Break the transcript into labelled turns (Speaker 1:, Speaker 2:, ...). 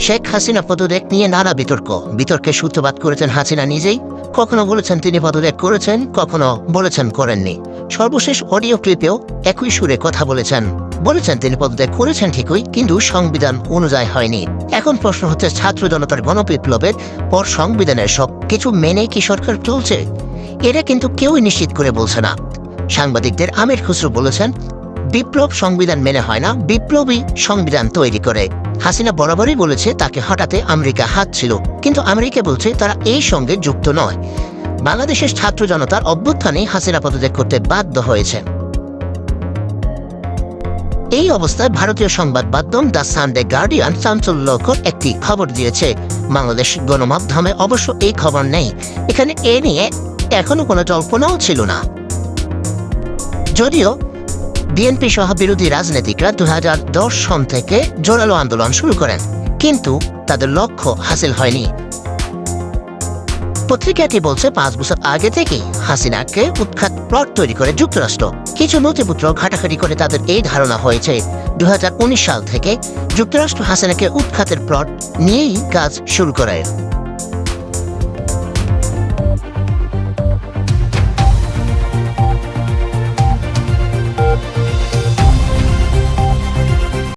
Speaker 1: শেখ হাসিনা পদত্যাগ নিয়ে নানা বিতর্ক। বিতর্কের সূত্রপাত করেছেন হাসিনা নিজেই। কখনো বলেছেন তিনি পদত্যাগ করেছেন, কখনো বলেছেন করেননি। সর্বশেষ অডিও ক্লিপেও একই সুরে কথা বলেছেন। বলেছেন তিনি পদত্যাগ করেছেন ঠিকই, কিন্তু সংবিধান অনুযায়ী হয়নি। এখন প্রশ্ন হচ্ছে, ছাত্র জনতার গণবিপ্লবের পর সংবিধানের সব কিছু মেনে কি সরকার চলছে? এটা কিন্তু কেউই নিশ্চিত করে বলছে না। সাংবাদিকদের আমির খুসরু বলেছেন বিপ্লব সংবিধান মেনে হয় না, বিপ্লবী সংবিধান তৈরি করে। হাসিনা বরাবরই বলেছে তাকে হঠাতে আমেরিকা হাত ছিল কিন্তু আমেরিকা বলছে তারা এই সঙ্গে যুক্ত নয়। বাংলাদেশের ছাত্র জনতার অভ্যুত্থানে হাসিনা পদত্যাগ করতে বাধ্য হয়েছে। এই অবস্থায় ভারতীয় সংবাদ মাধ্যম দ্য সানডে গার্ডিয়ান চাঞ্চল্যকর একটি খবর দিয়েছে। বাংলাদেশ গণমাধ্যমে অবশ্য এই খবর নেই। এখানে এ নিয়ে এখনও কোনো জল্পনাও ছিল না। যদিও বিএনপি সহ বিরোধী রাজনীতিকরা দু সন থেকে জোরালো আন্দোলন শুরু করেন, কিন্তু তাদের লক্ষ্য হাসিল হয়নি। পত্রিকাটি বলছে, পাঁচ বছর আগে থেকেই হাসিনাকে উৎখাত প্লট তৈরি করে যুক্তরাষ্ট্র। কিছু নথিপত্র ঘাটাঘাটি করে তাদের এই ধারণা হয়েছে দু হাজার উনিশ সাল থেকে যুক্তরাষ্ট্র হাসিনাকে উৎখাতের প্লট নিয়েই কাজ শুরু করে।